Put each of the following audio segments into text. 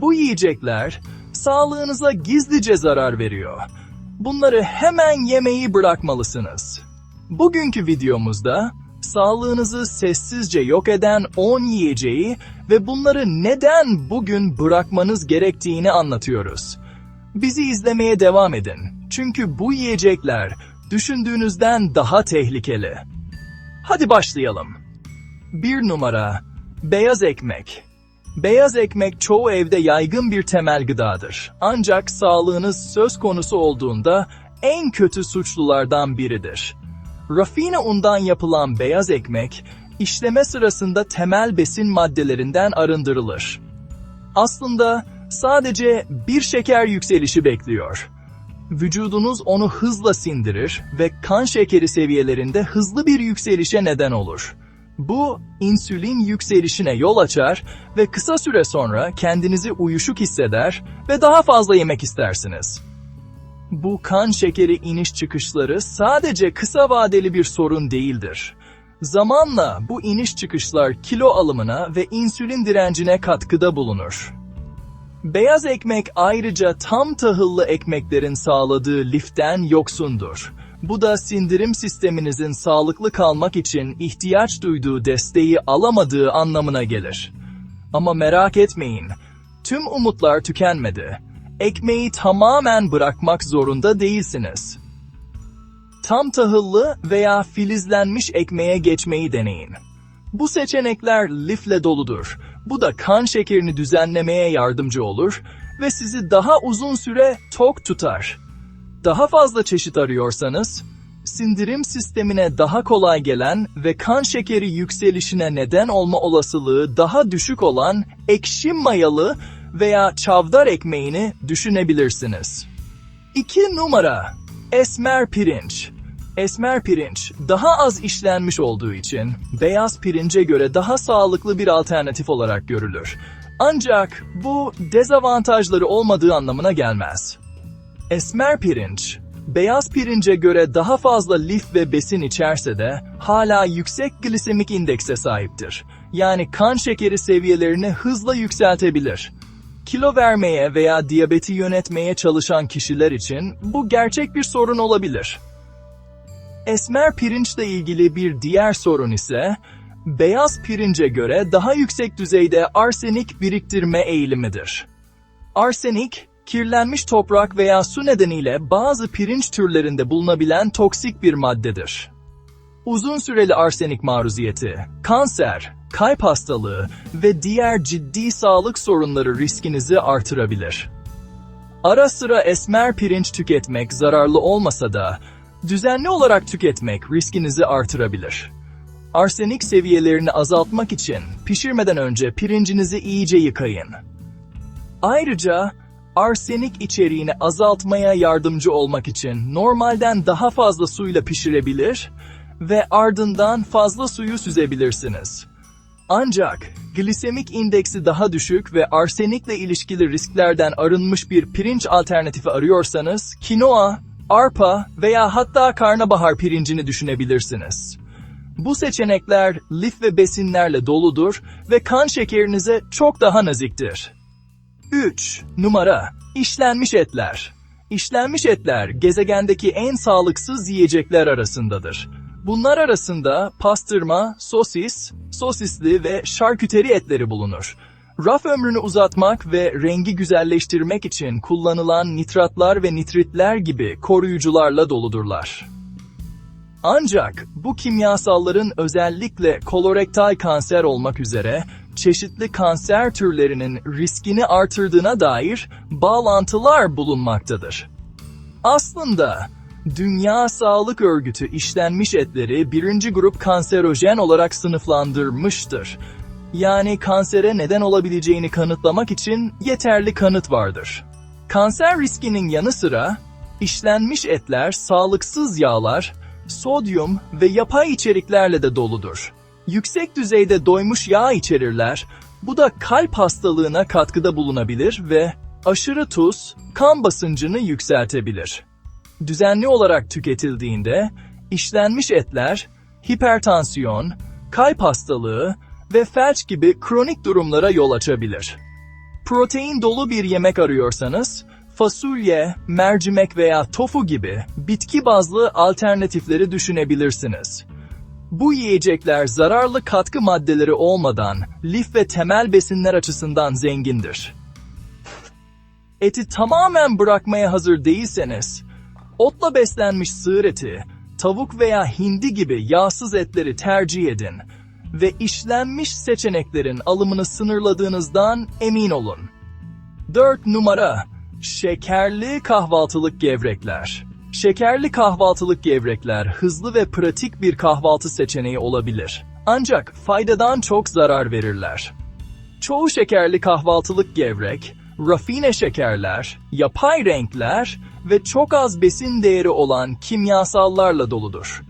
Bu yiyecekler sağlığınıza gizlice zarar veriyor. Bunları hemen yemeyi bırakmalısınız. Bugünkü videomuzda sağlığınızı sessizce yok eden 10 yiyeceği ve bunları neden bugün bırakmanız gerektiğini anlatıyoruz. Bizi izlemeye devam edin. Çünkü bu yiyecekler düşündüğünüzden daha tehlikeli. Hadi başlayalım. 1 numara Beyaz ekmek. Beyaz ekmek çoğu evde yaygın bir temel gıdadır. Ancak sağlığınız söz konusu olduğunda en kötü suçlulardan biridir. Rafine undan yapılan beyaz ekmek, işleme sırasında temel besin maddelerinden arındırılır. Aslında sadece bir şeker yükselişi bekliyor. Vücudunuz onu hızla sindirir ve kan şekeri seviyelerinde hızlı bir yükselişe neden olur. Bu insülin yükselişine yol açar ve kısa süre sonra kendinizi uyuşuk hisseder ve daha fazla yemek istersiniz. Bu kan şekeri iniş çıkışları sadece kısa vadeli bir sorun değildir. Zamanla bu iniş çıkışlar kilo alımına ve insülin direncine katkıda bulunur. Beyaz ekmek ayrıca tam tahıllı ekmeklerin sağladığı liften yoksundur. Bu da sindirim sisteminizin sağlıklı kalmak için ihtiyaç duyduğu desteği alamadığı anlamına gelir. Ama merak etmeyin, tüm umutlar tükenmedi. Ekmeği tamamen bırakmak zorunda değilsiniz. Tam tahıllı veya filizlenmiş ekmeğe geçmeyi deneyin. Bu seçenekler lifle doludur. Bu da kan şekerini düzenlemeye yardımcı olur ve sizi daha uzun süre tok tutar. Daha fazla çeşit arıyorsanız, sindirim sistemine daha kolay gelen ve kan şekeri yükselişine neden olma olasılığı daha düşük olan ekşi mayalı veya çavdar ekmeğini düşünebilirsiniz. 2 numara Esmer pirinç Esmer pirinç daha az işlenmiş olduğu için beyaz pirince göre daha sağlıklı bir alternatif olarak görülür. Ancak bu dezavantajları olmadığı anlamına gelmez. Esmer pirinç, beyaz pirince göre daha fazla lif ve besin içerse de hala yüksek glisemik indekse sahiptir. Yani kan şekeri seviyelerini hızla yükseltebilir. Kilo vermeye veya diyabeti yönetmeye çalışan kişiler için bu gerçek bir sorun olabilir. Esmer pirinçle ilgili bir diğer sorun ise beyaz pirince göre daha yüksek düzeyde arsenik biriktirme eğilimidir. Arsenik, kirlenmiş toprak veya su nedeniyle bazı pirinç türlerinde bulunabilen toksik bir maddedir. Uzun süreli arsenik maruziyeti, kanser, kalp hastalığı ve diğer ciddi sağlık sorunları riskinizi artırabilir. Ara sıra esmer pirinç tüketmek zararlı olmasa da düzenli olarak tüketmek riskinizi artırabilir. Arsenik seviyelerini azaltmak için pişirmeden önce pirincinizi iyice yıkayın. Ayrıca arsenik içeriğini azaltmaya yardımcı olmak için normalden daha fazla suyla pişirebilir ve ardından fazla suyu süzebilirsiniz. Ancak glisemik indeksi daha düşük ve arsenikle ilişkili risklerden arınmış bir pirinç alternatifi arıyorsanız kinoa, arpa veya hatta karnabahar pirincini düşünebilirsiniz. Bu seçenekler lif ve besinlerle doludur ve kan şekerinize çok daha naziktir. 3. Numara İşlenmiş etler. İşlenmiş etler gezegendeki en sağlıksız yiyecekler arasındadır. Bunlar arasında pastırma, sosis, sosisli ve şarküteri etleri bulunur. Raf ömrünü uzatmak ve rengi güzelleştirmek için kullanılan nitratlar ve nitritler gibi koruyucularla doludurlar. Ancak bu kimyasalların özellikle kolorektal kanser olmak üzere çeşitli kanser türlerinin riskini artırdığına dair bağlantılar bulunmaktadır. Aslında Dünya Sağlık Örgütü işlenmiş etleri birinci grup kanserojen olarak sınıflandırmıştır. Yani kansere neden olabileceğini kanıtlamak için yeterli kanıt vardır. Kanser riskinin yanı sıra işlenmiş etler sağlıksız yağlar, sodyum ve yapay içeriklerle de doludur. Yüksek düzeyde doymuş yağ içerirler, bu da kalp hastalığına katkıda bulunabilir ve aşırı tuz kan basıncını yükseltebilir. Düzenli olarak tüketildiğinde işlenmiş etler hipertansiyon, kalp hastalığı ve felç gibi kronik durumlara yol açabilir. Protein dolu bir yemek arıyorsanız, fasulye, mercimek veya tofu gibi bitki bazlı alternatifleri düşünebilirsiniz. Bu yiyecekler zararlı katkı maddeleri olmadan lif ve temel besinler açısından zengindir. Eti tamamen bırakmaya hazır değilseniz, otla beslenmiş sığır eti, tavuk veya hindi gibi yağsız etleri tercih edin ve işlenmiş seçeneklerin alımını sınırladığınızdan emin olun. 4 numara Şekerli kahvaltılık gevrekler. Şekerli kahvaltılık gevrekler hızlı ve pratik bir kahvaltı seçeneği olabilir. Ancak faydadan çok zarar verirler. Çoğu şekerli kahvaltılık gevrek, rafine şekerler, yapay renkler ve çok az besin değeri olan kimyasallarla doludur.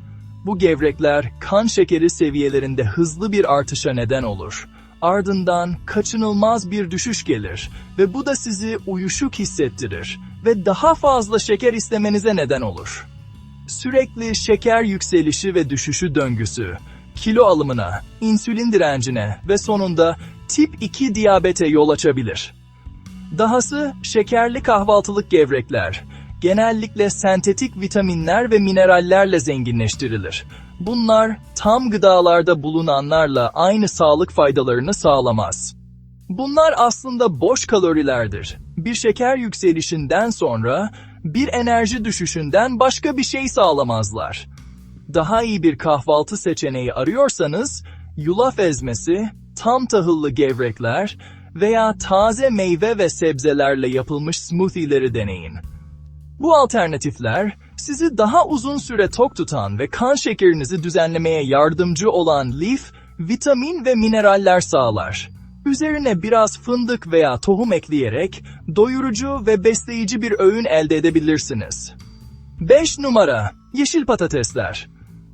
Bu gevrekler kan şekeri seviyelerinde hızlı bir artışa neden olur. Ardından kaçınılmaz bir düşüş gelir ve bu da sizi uyuşuk hissettirir ve daha fazla şeker istemenize neden olur. Sürekli şeker yükselişi ve düşüşü döngüsü, kilo alımına, insülin direncine ve sonunda tip 2 diyabete yol açabilir. Dahası şekerli kahvaltılık gevrekler genellikle sentetik vitaminler ve minerallerle zenginleştirilir. Bunlar tam gıdalarda bulunanlarla aynı sağlık faydalarını sağlamaz. Bunlar aslında boş kalorilerdir. Bir şeker yükselişinden sonra bir enerji düşüşünden başka bir şey sağlamazlar. Daha iyi bir kahvaltı seçeneği arıyorsanız yulaf ezmesi, tam tahıllı gevrekler veya taze meyve ve sebzelerle yapılmış smoothie'leri deneyin. Bu alternatifler sizi daha uzun süre tok tutan ve kan şekerinizi düzenlemeye yardımcı olan lif, vitamin ve mineraller sağlar. Üzerine biraz fındık veya tohum ekleyerek doyurucu ve besleyici bir öğün elde edebilirsiniz. 5 numara Yeşil patatesler.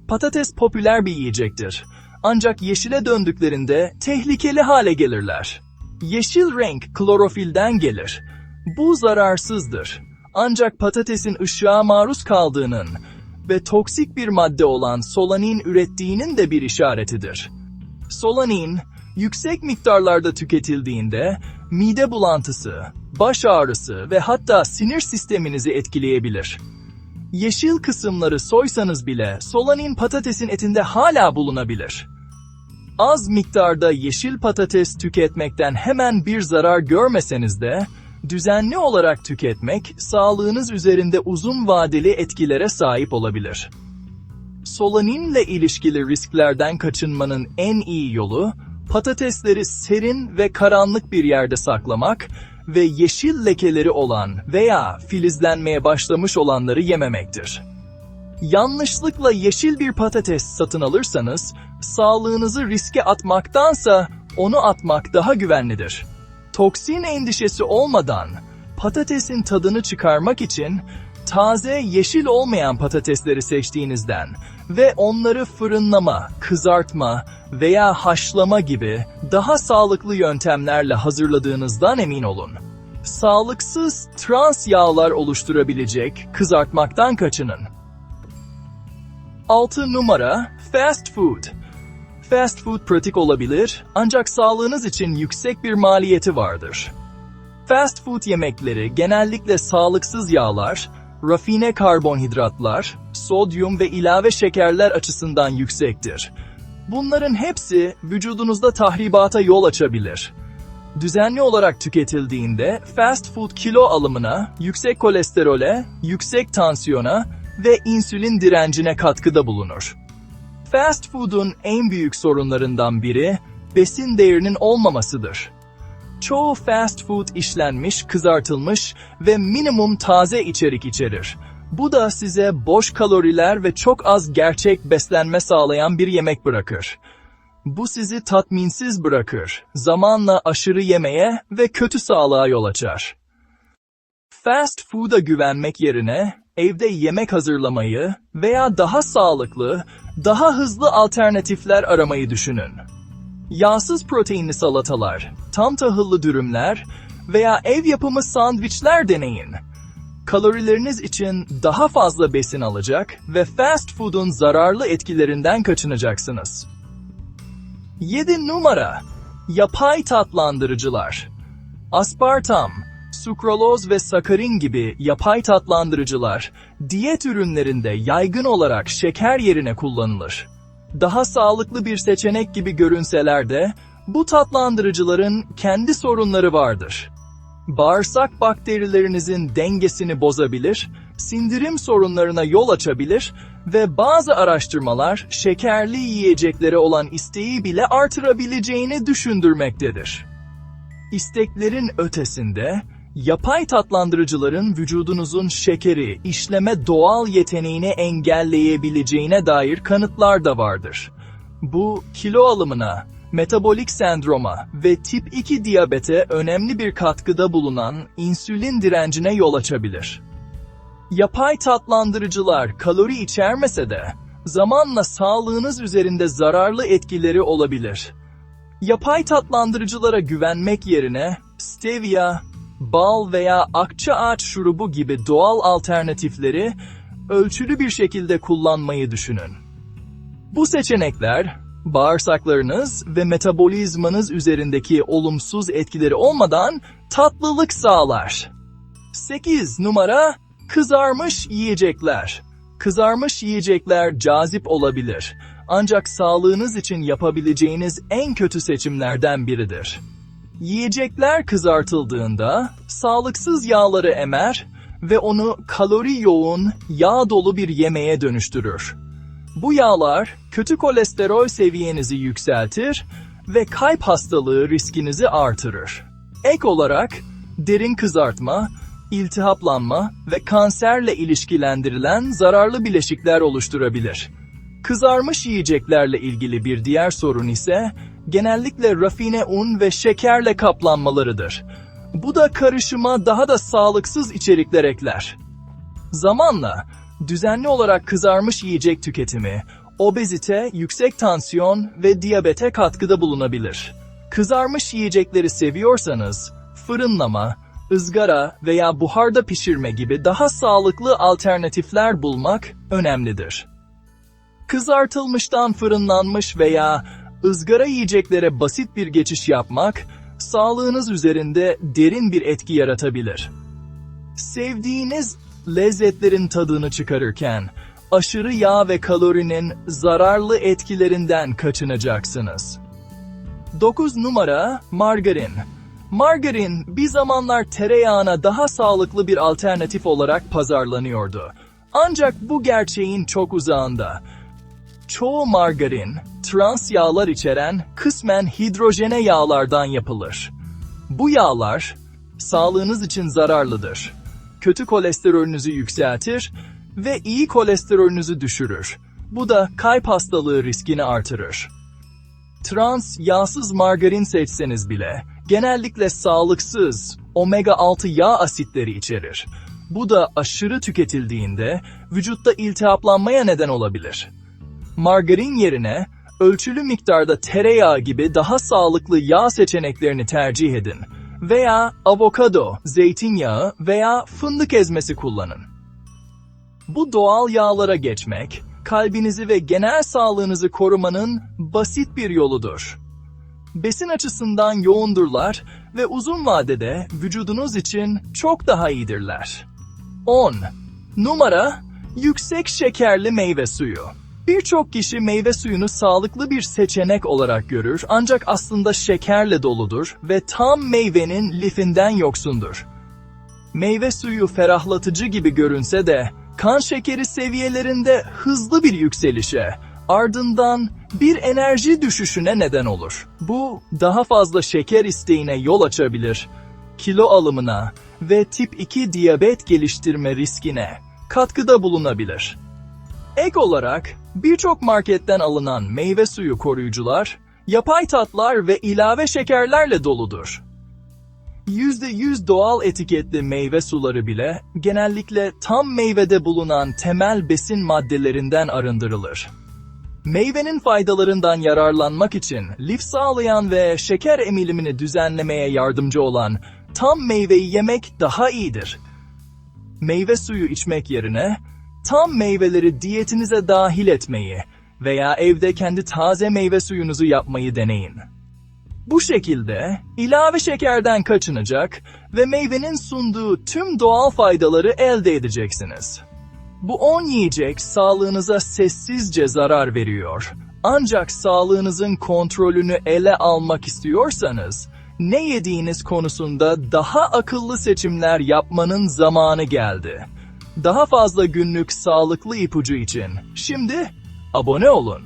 Patates popüler bir yiyecektir. Ancak yeşile döndüklerinde tehlikeli hale gelirler. Yeşil renk klorofilden gelir. Bu zararsızdır. Ancak patatesin ışığa maruz kaldığının ve toksik bir madde olan solanin ürettiğinin de bir işaretidir. Solanin, yüksek miktarlarda tüketildiğinde mide bulantısı, baş ağrısı ve hatta sinir sisteminizi etkileyebilir. Yeşil kısımları soysanız bile solanin patatesin etinde hala bulunabilir. Az miktarda yeşil patates tüketmekten hemen bir zarar görmeseniz de, düzenli olarak tüketmek sağlığınız üzerinde uzun vadeli etkilere sahip olabilir. Solaninle ilişkili risklerden kaçınmanın en iyi yolu, patatesleri serin ve karanlık bir yerde saklamak ve yeşil lekeleri olan veya filizlenmeye başlamış olanları yememektir. Yanlışlıkla yeşil bir patates satın alırsanız, sağlığınızı riske atmaktansa onu atmak daha güvenlidir. Toksin endişesi olmadan patatesin tadını çıkarmak için taze yeşil olmayan patatesleri seçtiğinizden ve onları fırınlama, kızartma veya haşlama gibi daha sağlıklı yöntemlerle hazırladığınızdan emin olun. Sağlıksız trans yağlar oluşturabilecek kızartmaktan kaçının. 6 numara fast food. Fast food pratik olabilir ancak sağlığınız için yüksek bir maliyeti vardır. Fast food yemekleri genellikle sağlıksız yağlar, rafine karbonhidratlar, sodyum ve ilave şekerler açısından yüksektir. Bunların hepsi vücudunuzda tahribata yol açabilir. Düzenli olarak tüketildiğinde fast food kilo alımına, yüksek kolesterole, yüksek tansiyona ve insülin direncine katkıda bulunur. Fast food'un en büyük sorunlarından biri besin değerinin olmamasıdır. Çoğu fast food işlenmiş, kızartılmış ve minimum taze içerik içerir. Bu da size boş kaloriler ve çok az gerçek beslenme sağlayan bir yemek bırakır. Bu sizi tatminsiz bırakır, zamanla aşırı yemeye ve kötü sağlığa yol açar. Fast food'a güvenmek yerine evde yemek hazırlamayı veya daha sağlıklı, daha hızlı alternatifler aramayı düşünün. Yağsız proteinli salatalar, tam tahıllı dürümler veya ev yapımı sandviçler deneyin. Kalorileriniz için daha fazla besin alacak ve fast food'un zararlı etkilerinden kaçınacaksınız. 7 numara Yapay tatlandırıcılar Aspartam, sukraloz ve sakarin gibi yapay tatlandırıcılar diyet ürünlerinde yaygın olarak şeker yerine kullanılır. Daha sağlıklı bir seçenek gibi görünseler de bu tatlandırıcıların kendi sorunları vardır. Bağırsak bakterilerinizin dengesini bozabilir, sindirim sorunlarına yol açabilir ve bazı araştırmalar şekerli yiyeceklere olan isteği bile artırabileceğini düşündürmektedir. İsteklerin ötesinde, yapay tatlandırıcıların vücudunuzun şekeri işleme doğal yeteneğini engelleyebileceğine dair kanıtlar da vardır. Bu, kilo alımına, metabolik sendroma ve tip 2 diyabete önemli bir katkıda bulunan insülin direncine yol açabilir. Yapay tatlandırıcılar kalori içermese de zamanla sağlığınız üzerinde zararlı etkileri olabilir. Yapay tatlandırıcılara güvenmek yerine stevia, bal veya akça ağaç şurubu gibi doğal alternatifleri ölçülü bir şekilde kullanmayı düşünün. Bu seçenekler bağırsaklarınız ve metabolizmanız üzerindeki olumsuz etkileri olmadan tatlılık sağlar. 8 numara kızarmış yiyecekler. Kızarmış yiyecekler cazip olabilir. Ancak sağlığınız için yapabileceğiniz en kötü seçimlerden biridir. Yiyecekler kızartıldığında sağlıksız yağları emer ve onu kalori yoğun, yağ dolu bir yemeğe dönüştürür. Bu yağlar kötü kolesterol seviyenizi yükseltir ve kalp hastalığı riskinizi artırır. Ek olarak derin kızartma, iltihaplanma ve kanserle ilişkilendirilen zararlı bileşikler oluşturabilir. Kızarmış yiyeceklerle ilgili bir diğer sorun ise genellikle rafine un ve şekerle kaplanmalarıdır. Bu da karışıma daha da sağlıksız içerikler ekler. Zamanla düzenli olarak kızarmış yiyecek tüketimi, obezite, yüksek tansiyon ve diyabete katkıda bulunabilir. Kızarmış yiyecekleri seviyorsanız, fırınlama, ızgara veya buharda pişirme gibi daha sağlıklı alternatifler bulmak önemlidir. Kızartılmıştan fırınlanmış veya ızgara yiyeceklere basit bir geçiş yapmak, sağlığınız üzerinde derin bir etki yaratabilir. Sevdiğiniz lezzetlerin tadını çıkarırken, aşırı yağ ve kalorinin zararlı etkilerinden kaçınacaksınız. 9 numara margarin. Margarin bir zamanlar tereyağına daha sağlıklı bir alternatif olarak pazarlanıyordu. Ancak bu gerçeğin çok uzağında. Çoğu margarin, trans yağlar içeren kısmen hidrojene yağlardan yapılır. Bu yağlar sağlığınız için zararlıdır. Kötü kolesterolünüzü yükseltir ve iyi kolesterolünüzü düşürür. Bu da kalp hastalığı riskini artırır. Trans yağsız margarin seçseniz bile genellikle sağlıksız omega 6 yağ asitleri içerir. Bu da aşırı tüketildiğinde vücutta iltihaplanmaya neden olabilir. Margarin yerine ölçülü miktarda tereyağı gibi daha sağlıklı yağ seçeneklerini tercih edin veya avokado, zeytinyağı veya fındık ezmesi kullanın. Bu doğal yağlara geçmek, kalbinizi ve genel sağlığınızı korumanın basit bir yoludur. Besin açısından yoğundurlar ve uzun vadede vücudunuz için çok daha iyidirler. 10. Numara Yüksek şekerli meyve suyu. Birçok kişi meyve suyunu sağlıklı bir seçenek olarak görür ancak aslında şekerle doludur ve tam meyvenin lifinden yoksundur. Meyve suyu ferahlatıcı gibi görünse de kan şekeri seviyelerinde hızlı bir yükselişe, ardından bir enerji düşüşüne neden olur. Bu daha fazla şeker isteğine yol açabilir, kilo alımına ve tip 2 diyabet geliştirme riskine katkıda bulunabilir. Ek olarak birçok marketten alınan meyve suyu koruyucular, yapay tatlar ve ilave şekerlerle doludur. %100 doğal etiketli meyve suları bile genellikle tam meyvede bulunan temel besin maddelerinden arındırılır. Meyvenin faydalarından yararlanmak için lif sağlayan ve şeker emilimini düzenlemeye yardımcı olan tam meyveyi yemek daha iyidir. Meyve suyu içmek yerine tam meyveleri diyetinize dahil etmeyi veya evde kendi taze meyve suyunuzu yapmayı deneyin. Bu şekilde ilave şekerden kaçınacak ve meyvenin sunduğu tüm doğal faydaları elde edeceksiniz. Bu 10 yiyecek sağlığınıza sessizce zarar veriyor. Ancak sağlığınızın kontrolünü ele almak istiyorsanız, ne yediğiniz konusunda daha akıllı seçimler yapmanın zamanı geldi. Daha fazla günlük sağlıklı ipucu için şimdi abone olun.